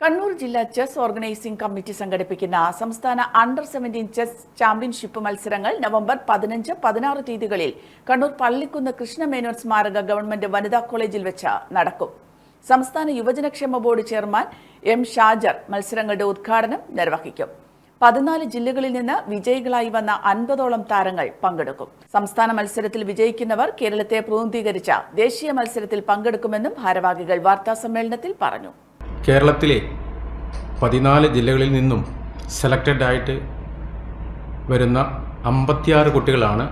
കണ്ണൂർ ജില്ലാ chess organising committee സംഘടിപ്പിക്കുന്ന സംസ്ഥാന അണ്ടർ സെവന്റീൻ ചെസ് ചാമ്പ്യൻഷിപ്പ് മത്സരങ്ങൾ നവംബർ പതിനഞ്ച് പതിനാറ് തീയതികളിൽ കണ്ണൂർ പള്ളിക്കുന്ന് കൃഷ്ണമേനോൻ സ്മാരക ഗവൺമെന്റ് വനിതാ കോളേജിൽ വെച്ച് നടക്കും. സംസ്ഥാന യുവജനക്ഷേമ ബോർഡ് ചെയർമാൻ എം ഷാജർ മത്സരങ്ങളുടെ ഉദ്ഘാടനം നിർവഹിക്കും. പതിനാല് ജില്ലകളിൽ നിന്ന് വിജയികളായി വന്ന അൻപതോളം താരങ്ങൾ പങ്കെടുക്കും. സംസ്ഥാന മത്സരത്തിൽ വിജയിക്കുന്നവർ കേരളത്തെ പ്രതിനിധീകരിച്ച ദേശീയ മത്സരത്തിൽ പങ്കെടുക്കുമെന്നും ഭാരവാഹികൾ വാർത്താസമ്മേളനത്തിൽ പറഞ്ഞു. കേരളത്തിലെ പതിനാല് ജില്ലകളിൽ നിന്നും സെലക്റ്റഡ് ആയിട്ട് വരുന്ന അമ്പത്തിയാറ് കുട്ടികളാണ്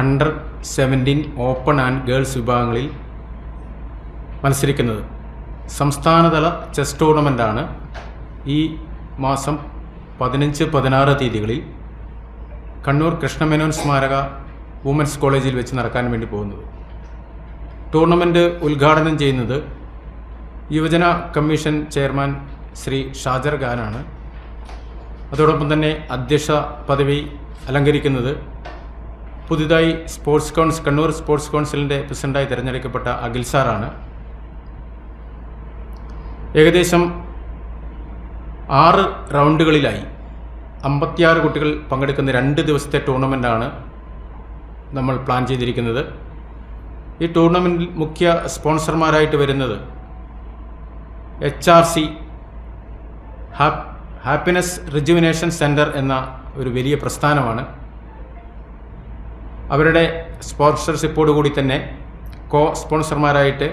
under seventeen open and girls വിഭാഗങ്ങളിൽ മത്സരിക്കുന്നത്. സംസ്ഥാനതല ചെസ് ടൂർണമെന്റാണ് ഈ മാസം പതിനഞ്ച് പതിനാറ് തീയതികളിൽ കണ്ണൂർ കൃഷ്ണമേനോൻ സ്മാരക വുമൻസ് കോളേജിൽ വെച്ച് നടക്കാൻ വേണ്ടി പോകുന്നത്. ടൂർണമെന്റ് ഉദ്ഘാടനം ചെയ്യുന്നത് യുവജന കമ്മീഷൻ ചെയർമാൻ ശ്രീ ഷാജർ ഖാനാണ്. അതോടൊപ്പം തന്നെ അധ്യക്ഷ പദവി അലങ്കരിക്കുന്നത് പുതുതായി സ്പോർട്സ് കൗൺസിൽ കണ്ണൂർ സ്പോർട്സ് കൗൺസിലിന്റെ പ്രസിഡന്റായി തിരഞ്ഞെടുക്കപ്പെട്ട അഖിൽ സാറാണ്. ഏകദേശം ആറ് റൗണ്ടുകളിലായി അമ്പത്തിയാറ് കുട്ടികൾ പങ്കെടുക്കുന്ന രണ്ട് ദിവസത്തെ ടൂർണമെന്റാണ് നമ്മൾ പ്ലാൻ ചെയ്തിരിക്കുന്നത്. ഈ ടൂർണമെന്റിൽ മുഖ്യ സ്പോൺസർമാരായിട്ട് വരുന്നത് H R C happiness rejuvenation centre എന്ന ഒരു വലിയ പ്രസ്ഥാനമാണ്. അവരുടെ സ്പോൺസർഷിപ്പോട് കൂടി തന്നെ കോ സ്പോൺസർമാരായിട്ട്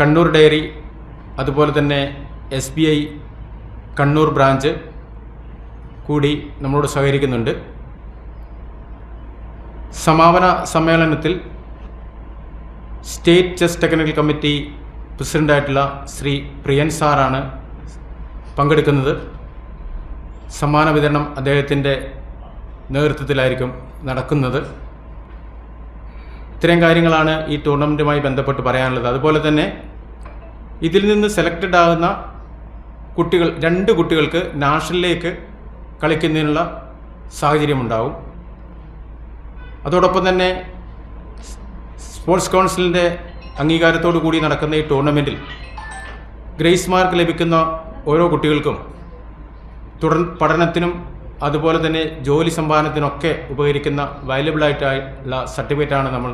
കണ്ണൂർ ഡയറി അതുപോലെ തന്നെ S B I Kannur branch കൂടി നമ്മളോട് സഹകരിക്കുന്നുണ്ട്. സമാപന സമ്മേളനത്തിൽ സ്റ്റേറ്റ് ചെസ് ടെക്നിക്കൽ കമ്മിറ്റി പ്രസിഡന്റായിട്ടുള്ള ശ്രീ പ്രിയൻ സാറാണ് പങ്കെടുക്കുന്നത്. സമ്മാന വിതരണം അദ്ദേഹത്തിന്റെ നേതൃത്വത്തിലായിരിക്കും നടക്കുന്നത്. ഇത്തരം കാര്യങ്ങളാണ് ഈ ടൂർണമെന്റുമായി ബന്ധപ്പെട്ട് പറയാനുള്ളത്. അതുപോലെ തന്നെ ഇതിൽ നിന്ന് സെലക്റ്റഡ് ആകുന്ന കുട്ടികൾ രണ്ട് കുട്ടികൾക്ക് നാഷണലിലേക്ക് കളിക്കുന്നതിനുള്ള സാഹചര്യമുണ്ടാവും അതോടൊപ്പം തന്നെ സ്പോർട്സ് കൗൺസിലിന്റെ അംഗീകാരത്തോടു കൂടി നടക്കുന്ന ഈ ടൂർണമെന്റിൽ ഗ്രേസ് മാർക്ക് ലഭിക്കുന്ന ഓരോ കുട്ടികൾക്കും തുടർ പഠനത്തിനും അതുപോലെ തന്നെ ജോലി സമ്പാദനത്തിനൊക്കെ ഉപകരിക്കുന്ന വാല്യബിളായിട്ടുള്ള സർട്ടിഫിക്കറ്റാണ് നമ്മൾ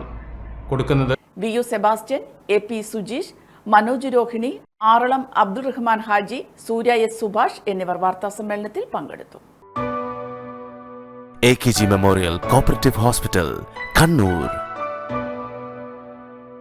കൊടുക്കുന്നത്. V U Sebastian A P Sujeesh Manoj Rohini Aralam Abdurahman Haji Surya S Subhash എന്നിവർ വാർത്താ സമ്മേളനത്തിൽ പങ്കെടുത്തു. A K G memorial cooperative hospital Kannur